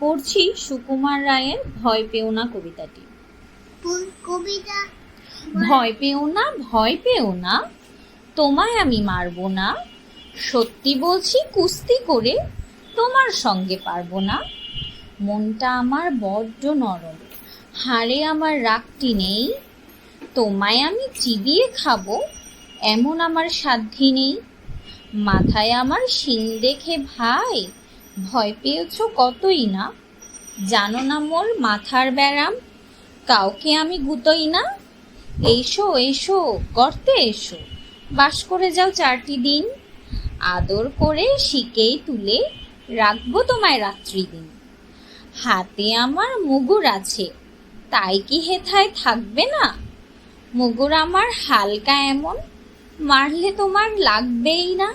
পড়ছি সুকুমার রায়ের ভয় পেও না কবিতাটি। কবিতা ভয় পেও না ভয় পেও না তোমায় আমি মারবো না সত্যি বলছি কুস্তি করে তোমার সঙ্গে পারব না। মনটা আমার বড্ড নরম হাড়ে আমার রাগটি নেই তোমায় আমি চিবিয়ে খাব এমন আমার সাধ্যি নেই। মাথায় আমার শিন দেখে ভাই ভয় পেয়েছ কতই না? জানো না মোর মাথার ব্যারাম? কাউকে আমি গুতোই না? এসো এসো, গর্তে এসো। বাস করে যাও চারটি দিন। আদর করে শিকেই তুলে রাখব তোমায় রাত্রি দিন। হাতে আমার মুগুর আছে, তাই কি হেথায় থাকবে না? মুগুর আমার হালকা এমন, মারলে তোমার লাগবেই না।